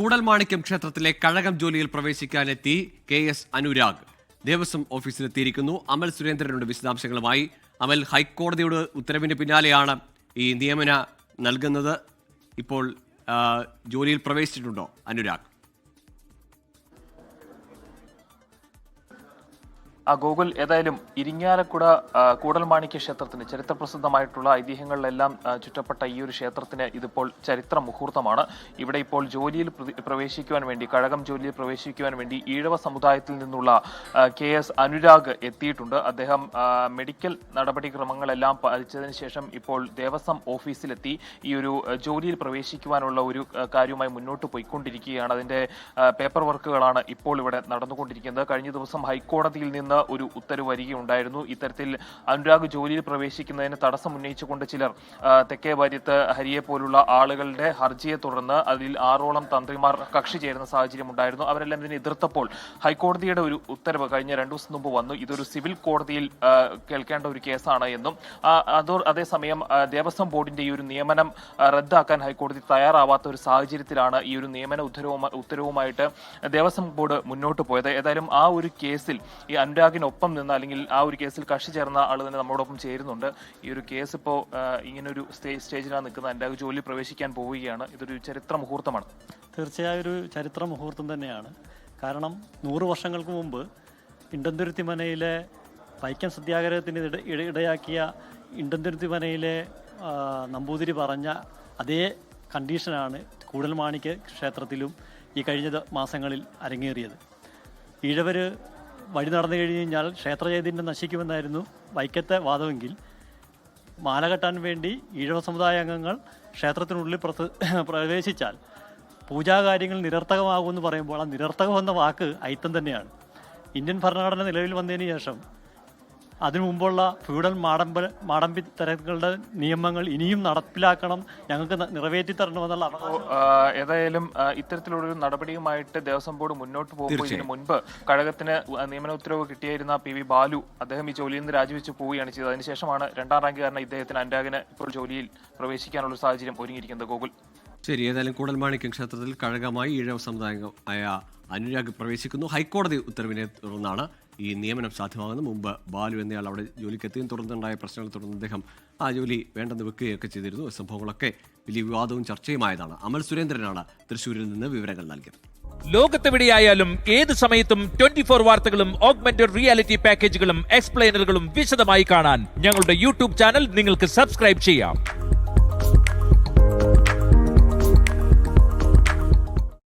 കൂടൽമാണിക്യം ക്ഷേത്രത്തിലെ കഴകം ജോലിയിൽ പ്രവേശിക്കാനെത്തി കെ എസ് അനുരാഗ്. ദേവസ്വം ഓഫീസിലെത്തിയിരിക്കുന്നു. അമൽ സുരേന്ദ്രനുണ്ട് വിശദാംശങ്ങളുമായി. അമൽ ഹൈക്കോടതിയുടെ ഉത്തരവിന് പിന്നാലെയാണ് ഈ നിയമന നൽകുന്നത്. ഇപ്പോൾ ജോലിയിൽ പ്രവേശിച്ചിട്ടുണ്ടോ അനുരാഗ്? ആ ഗോകുൽ ഏതായാലും ഇരിങ്ങാലക്കുട കൂടൽമാണിക്യ ക്ഷേത്രത്തിന് ചരിത്രപ്രസിദ്ധമായിട്ടുള്ള ഐതിഹ്യങ്ങളിലെല്ലാം ചുറ്റപ്പെട്ട ഈ ഒരു ക്ഷേത്രത്തിന് ഇതിപ്പോൾ ചരിത്ര മുഹൂർത്തമാണ്. ഇവിടെ ഇപ്പോൾ ജോലിയിൽ പ്രവേശിക്കുവാൻ വേണ്ടി കഴകം ജോലിയിൽ പ്രവേശിക്കുവാൻ വേണ്ടി ഈഴവ സമുദായത്തിൽ നിന്നുള്ള കെ എസ് അനുരാഗ് എത്തിയിട്ടുണ്ട്. അദ്ദേഹം മെഡിക്കൽ നടപടിക്രമങ്ങളെല്ലാം പാലിച്ചതിന് ശേഷം ഇപ്പോൾ ദേവസ്വം ഓഫീസിലെത്തി ഈ ഒരു ജോലിയിൽ പ്രവേശിക്കുവാനുള്ള ഒരു കാര്യവുമായി മുന്നോട്ട് പോയിക്കൊണ്ടിരിക്കുകയാണ്. അതിന്റെ പേപ്പർ വർക്കുകളാണ് ഇപ്പോൾ ഇവിടെ നടന്നുകൊണ്ടിരിക്കുന്നത്. കഴിഞ്ഞ ദിവസം ഹൈക്കോടതിയിൽ നിന്ന് ഒരു ഉത്തരവ് വരികയുണ്ടായിരുന്നു ഇത്തരത്തിൽ അനുരാഗ് ജോലിയിൽ പ്രവേശിക്കുന്നതിന് തടസ്സം ഉന്നയിച്ചുകൊണ്ട് ചിലർ തെക്കേ വാര്യത്ത് ഹരിയെ പോലുള്ള ആളുകളുടെ ഹർജിയെ തുടർന്ന് അതിൽ ആറോളം തന്ത്രിമാർ കക്ഷി ചേരുന്ന സാഹചര്യം ഉണ്ടായിരുന്നു. അവരെല്ലാം ഇതിനെ എതിർത്തപ്പോൾ ഹൈക്കോടതിയുടെ ഒരു ഉത്തരവ് കഴിഞ്ഞ രണ്ടു ദിവസം മുമ്പ് വന്നു. ഇതൊരു സിവിൽ കോടതിയിൽ കേൾക്കേണ്ട ഒരു കേസാണ് എന്നും അതോ അതേസമയം ദേവസ്വം ബോർഡിന്റെ ഈ ഒരു നിയമനം റദ്ദാക്കാൻ ഹൈക്കോടതി തയ്യാറാവാത്ത ഒരു സാഹചര്യത്തിലാണ് ഈ ഒരു നിയമന ഉത്തരവുമായി ഉത്തരവുമായിട്ട് ദേവസ്വം ബോർഡ് മുന്നോട്ട് പോയത്. ഏതായാലും ആ ഒരു കേസിൽ ഈ അനുരാഗിനൊപ്പം നിന്ന് അല്ലെങ്കിൽ ആ ഒരു കേസിൽ കക്ഷി ചേർന്ന ആൾ തന്നെ നമ്മോടൊപ്പം ചേരുന്നുണ്ട്. ഈ ഒരു കേസ് ഇപ്പോൾ ഇങ്ങനൊരു സ്റ്റേജിലാണ് നിൽക്കുന്നത് അനുരാഗ് ജോലി പ്രവേശിക്കാൻ പോവുകയാണ്. ഇതൊരു ചരിത്ര മുഹൂർത്തമാണ്. തീർച്ചയായും ഒരു ചരിത്ര മുഹൂർത്തം തന്നെയാണ്. കാരണം നൂറ് വർഷങ്ങൾക്ക് മുമ്പ് ഇണ്ടന്തുരുത്തി മനയിലെ വൈക്കം സത്യാഗ്രഹത്തിന് ഇട- ഇടയാക്കിയ ഇണ്ടന്തുരുത്തി മനയിലെ നമ്പൂതിരി പറഞ്ഞ അതേ കണ്ടീഷനാണ് കൂടൽമാണിക്യ ക്ഷേത്രത്തിലും ഈ കഴിഞ്ഞ മാസങ്ങളിൽ അരങ്ങേറിയത്. ഈഴവർ വഴി നടന്നു കഴിഞ്ഞു കഴിഞ്ഞാൽ ക്ഷേത്രചൈതന്യം നശിക്കുമെന്നായിരുന്നു വൈക്കത്തെ വാദമെങ്കിൽ. മാല കെട്ടാൻ വേണ്ടി ഈഴവ സമുദായ അംഗങ്ങൾ ക്ഷേത്രത്തിനുള്ളിൽ പ്രവേശിച്ചാൽ പൂജാകാര്യങ്ങൾ നിരർത്ഥകമാകുമെന്ന് പറയുമ്പോൾ ആ നിരർത്ഥകം എന്ന വാക്ക് ഐത്തം തന്നെയാണ്. ഇന്ത്യൻ ഭരണഘടന നിലവിൽ വന്നതിന് ശേഷം അതിനു മുമ്പുള്ള ഫ്യൂഡൽ മാടമ്പ മാടമ്പി തരങ്ങളുടെ നിയമങ്ങൾ ഇനിയും നടപ്പിലാക്കണം ഞങ്ങൾക്ക് നിറവേറ്റി തരണമെന്നുള്ള ഏതായാലും ഇത്തരത്തിലുള്ള ഇത്തരത്തിലുള്ളൊരു നടപടിയുമായിട്ട് ദേവസ്വം ബോർഡ് മുന്നോട്ട് പോകുമ്പോൾ ഇതിനു മുൻപ് കഴകത്തിന് നിയമന ഉത്തരവ് കിട്ടിയായിരുന്ന പി വി ബാലു അദ്ദേഹം ഈ ജോലിയിൽ നിന്ന് രാജിവെച്ച് പോവുകയാണ് ചെയ്തത്. അതിനുശേഷമാണ് രണ്ടാം റാങ്കുകാരനെ ഇദ്ദേഹത്തിന് അനുരാഗിന് ഇപ്പോൾ ജോലിയിൽ പ്രവേശിക്കാനുള്ള സാഹചര്യം ഒരുങ്ങിയിരിക്കുന്നത്. ഗോകുൽ. ശരി ഏതായാലും കൂടൽമാണിക്യം ക്ഷേത്രത്തിൽ കഴകമായി ഈഴവ സമുദായ അനുരാഗ് പ്രവേശിക്കുന്നു. ഹൈക്കോടതി ഉത്തരവിനെ തുടർന്നാണ് ഈ നിയമനം സാധ്യമാകുന്ന മുമ്പ് ബാലു എന്നയാൾ അവിടെ ജോലിക്ക് എത്തിയും തുടർന്നുണ്ടായ പ്രശ്നങ്ങളെ തുടർന്ന് അദ്ദേഹം ആ ജോലി വേണ്ടെന്ന് വെക്കുകയൊക്കെ ചെയ്തിരുന്നു. സംഭവങ്ങളൊക്കെ വലിയ വിവാദവും ചർച്ചയുമായതാണ്. അമൽ സുരേന്ദ്രനാണ് തൃശ്ശൂരിൽ നിന്ന് വിവരങ്ങൾ നൽകിയത്. ലോകത്തെവിടെയായാലും ഏത് സമയത്തും ട്വന്റി ഫോർ വാർത്തകളും ഓഗ്മെന്റഡ് റിയാലിറ്റി പാക്കേജുകളും എക്സ്പ്ലെയിനറുകളും വിശദമായി കാണാൻ ഞങ്ങളുടെ യൂട്യൂബ് ചാനൽ നിങ്ങൾക്ക് സബ്സ്ക്രൈബ് ചെയ്യാം.